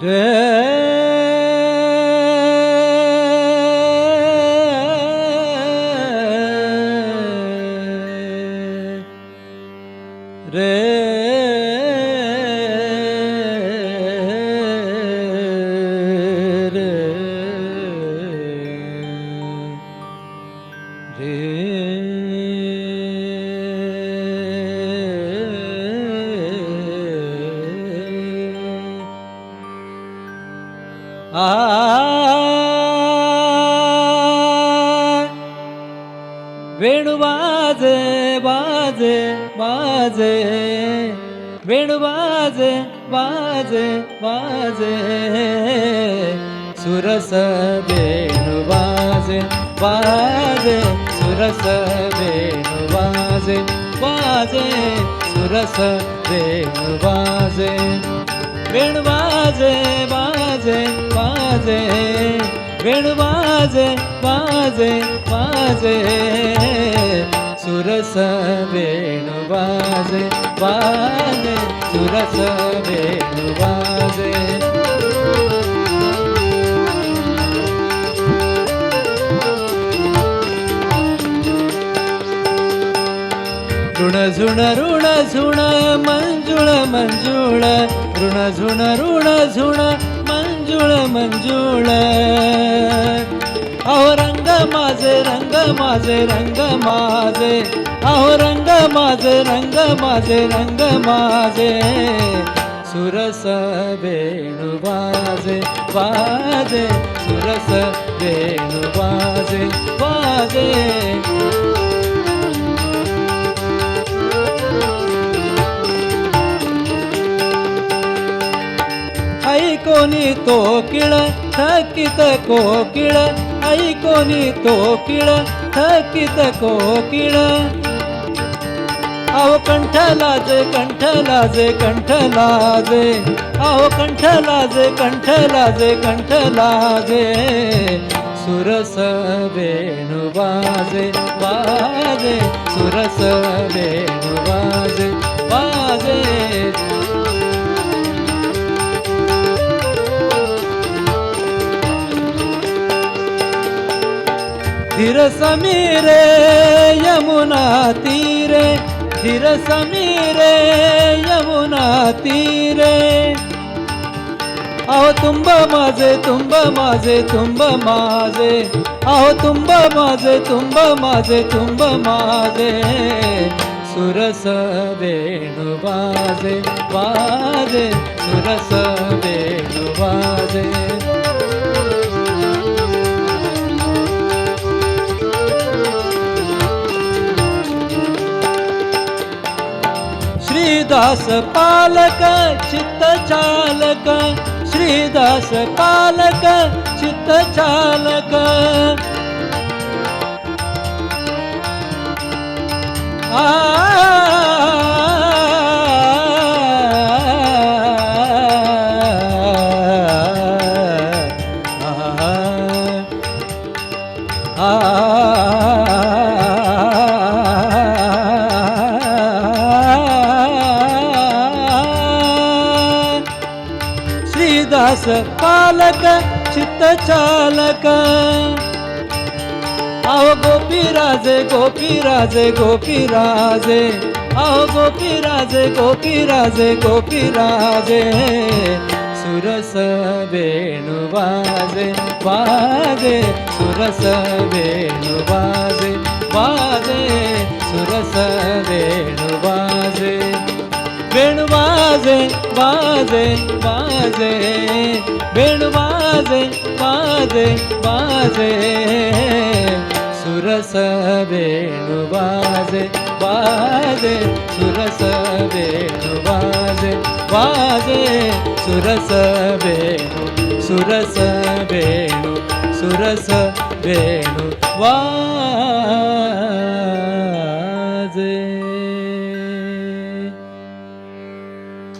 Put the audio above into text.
Yeah. वेणू बाजे बाजे बाजे. वेणू बाजे बाजे बाजे. सुरस वेणू बाजे बाजे. सुरस वेणू बाजे बाजे. सुरस वेणू बाजे. वेणू बाजे बाजे वाजे वेण वाजे वाजे वाजे सुरस वेण वाजे वाजे सुरस वेण वाजे ऋण झुण ऋण झुण मंजुळ मंजुळ. ऋण झुण ऋण झुण मंजुळ मंजुळ. अहो रंग माझे रंग माझे रंग माझे. अहो रंग माझे रंग माझे रंग माझे. सुरस वेणू वाजे. वाजे सुरस वेणू वाजे वाजे. कोकिळ थकित कोकिळ ऐकोनी तोकिळ थकित कोकिळ. आव कंठ लाजे कंठ लाजे कंठ लाजे आव कंठ लाजे कंठ लाजे कंठ लाजे सुरस वेणु बाजे बाजे सुरस वेणु बाजे बाजे धीर समीरे यमुना तीरे। धीर समीरे यमुना तीरे। अहो तुंब माझे तुंब माझे तुंब माझे। अहो तुंब माझे तुंब माझे तुंब माझे। सुरस देणु वाजे। वाजे सुरस देणु वाजे पालक चित्तचालक श्रीदासपालक चित्तचालक आ श्रीदास पालक चित्त चालक. अहो गोपी राजे गोपी राजे गोपी राजे. अहो गोपी राजे गोपी राजे गोपी राजे. सुरस वेणु बाजे बाजे. सुरस वेणू बाजे बाजे. सुरस वेणू बाजे. बाजे बाजे बाजे. वेणू बाजे बाजे बाजे. सुरस वेणू बाजे बाजे. सुरस वेणू बाजे बाजे. सुरस वेणू सुरस वेणू सुरस वेणू वा